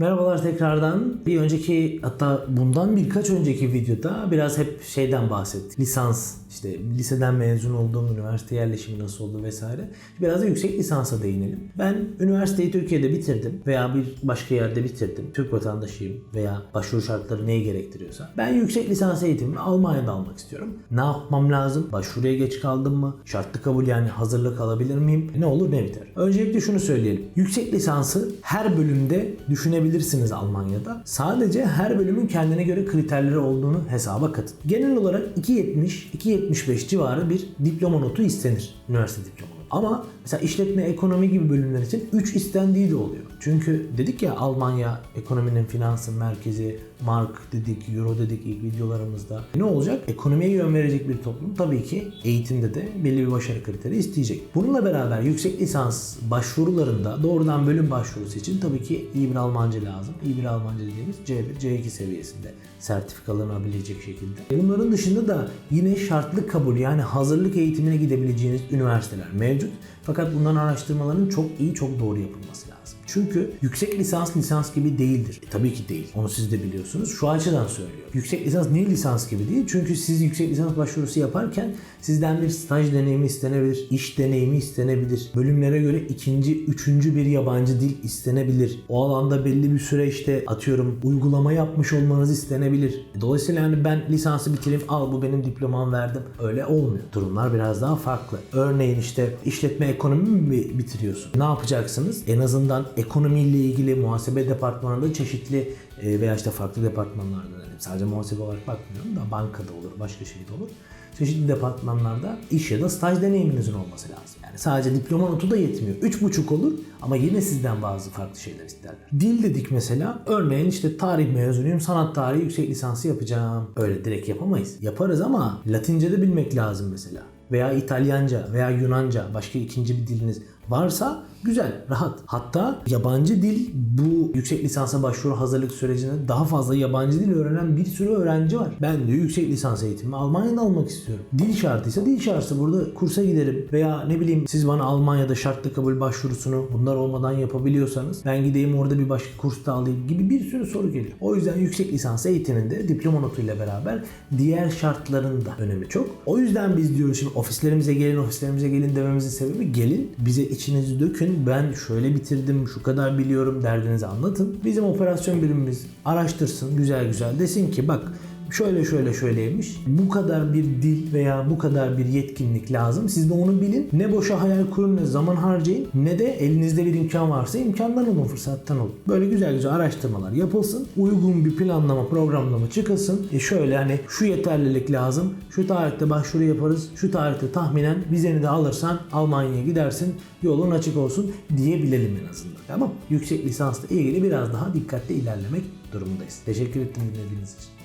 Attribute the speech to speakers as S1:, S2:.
S1: Merhabalar tekrardan. Bir önceki hatta bundan birkaç önceki videoda biraz hep şeyden bahsettik. Lisans, işte liseden mezun olduğum üniversite yerleşimi nasıl oldu vesaire. Biraz da yüksek lisansa değinelim. Ben üniversiteyi Türkiye'de bitirdim veya bir başka yerde bitirdim. Türk vatandaşıyım veya başvuru şartları neyi gerektiriyorsa. Ben yüksek lisans eğitimimi Almanya'da almak istiyorum. Ne yapmam lazım? Başvuruya geç kaldım mı? Şartlı kabul yani hazırlık alabilir miyim? Ne olur ne biter? Öncelikle şunu söyleyelim. Yüksek lisansı her bölümde düşünebilirsiniz Almanya'da. Sadece her bölümün kendine göre kriterleri olduğunu hesaba katın. Genel olarak 2.70-2.75 civarı bir diploma notu istenir. Üniversite diploma notu. Ama mesela işletme, ekonomi gibi bölümler için 3 istendiği de oluyor. Çünkü dedik ya Almanya ekonominin finansın merkezi, mark dedik, euro dedik ilk videolarımızda. Ne olacak? Ekonomiye yön verecek bir toplum tabii ki eğitimde de belli bir başarı kriteri isteyecek. Bununla beraber yüksek lisans başvurularında doğrudan bölüm başvurusu için tabii ki iyi bir Almanca lazım. İyi bir Almanca dediğimiz C1, C2 seviyesinde sertifikalanabilecek şekilde. Bunların dışında da yine şartlı kabul yani hazırlık eğitimine gidebileceğiniz üniversiteler mevcut. Fakat bunların araştırmaların çok iyi, çok doğru yapılması lazım. Çünkü yüksek lisans lisans gibi değildir. E, tabii ki değil. Onu siz de biliyorsunuz. Şu açıdan söylüyorum. Yüksek lisans niye lisans gibi değil? Çünkü siz yüksek lisans başvurusu yaparken sizden bir staj deneyimi istenebilir, iş deneyimi istenebilir. Bölümlere göre ikinci, üçüncü bir yabancı dil istenebilir. O alanda belli bir süre işte atıyorum uygulama yapmış olmanız istenebilir. Dolayısıyla yani ben lisansı bitireyim al bu benim diplomam verdim. Öyle olmuyor. Durumlar biraz daha farklı. Örneğin işte işletme ekonomi mi bitiriyorsun? Ne yapacaksınız? En azından ekonomiyle ilgili muhasebe departmanında çeşitli e, veya işte farklı departmanlarda yani sadece muhasebe olarak bakmıyorum da bankada olur, başka şey de olur. Çeşitli departmanlarda iş ya da staj deneyiminizin olması lazım. Yani sadece diploma notu da yetmiyor. 3,5 olur ama yine sizden bazı farklı şeyler isterler. Dil dedik mesela. Örneğin işte tarih mezunuyum, sanat tarihi yüksek lisansı yapacağım. Öyle direkt yapamayız. Yaparız ama Latince de bilmek lazım mesela veya İtalyanca veya Yunanca başka ikinci bir diliniz varsa güzel, rahat. Hatta yabancı dil bu yüksek lisansa başvuru hazırlık sürecinde daha fazla yabancı dil öğrenen bir sürü öğrenci var. Ben de yüksek lisans eğitimi Almanya'da almak istiyorum. Dil şartıysa dil şartı burada kursa giderim veya ne bileyim siz bana Almanya'da şartlı kabul başvurusunu bunlar olmadan yapabiliyorsanız ben gideyim orada bir başka kursta alayım gibi bir sürü soru geliyor. O yüzden yüksek lisans eğitiminde diploma notuyla beraber diğer şartların da önemi çok. O yüzden biz diyoruz şimdi ofislerimize gelin ofislerimize gelin dememizin sebebi gelin bize içinizi dökün ben şöyle bitirdim şu kadar biliyorum derdinizi anlatın. Bizim operasyon birimimiz araştırsın güzel güzel desin ki bak şöyle şöyle şöyleymiş. Bu kadar bir dil veya bu kadar bir yetkinlik lazım. Siz de onu bilin. Ne boşa hayal kurun ne zaman harcayın ne de elinizde bir imkan varsa imkandan olun, fırsattan olun. Böyle güzel güzel araştırmalar yapılsın. Uygun bir planlama, programlama çıkılsın. E şöyle hani şu yeterlilik lazım. Şu tarihte başvuru yaparız. Şu tarihte tahminen vizeni de alırsan Almanya'ya gidersin. Yolun açık olsun diyebilelim en azından. Tamam. Yüksek lisansla ilgili biraz daha dikkatli ilerlemek durumundayız. Teşekkür ettim dinlediğiniz için.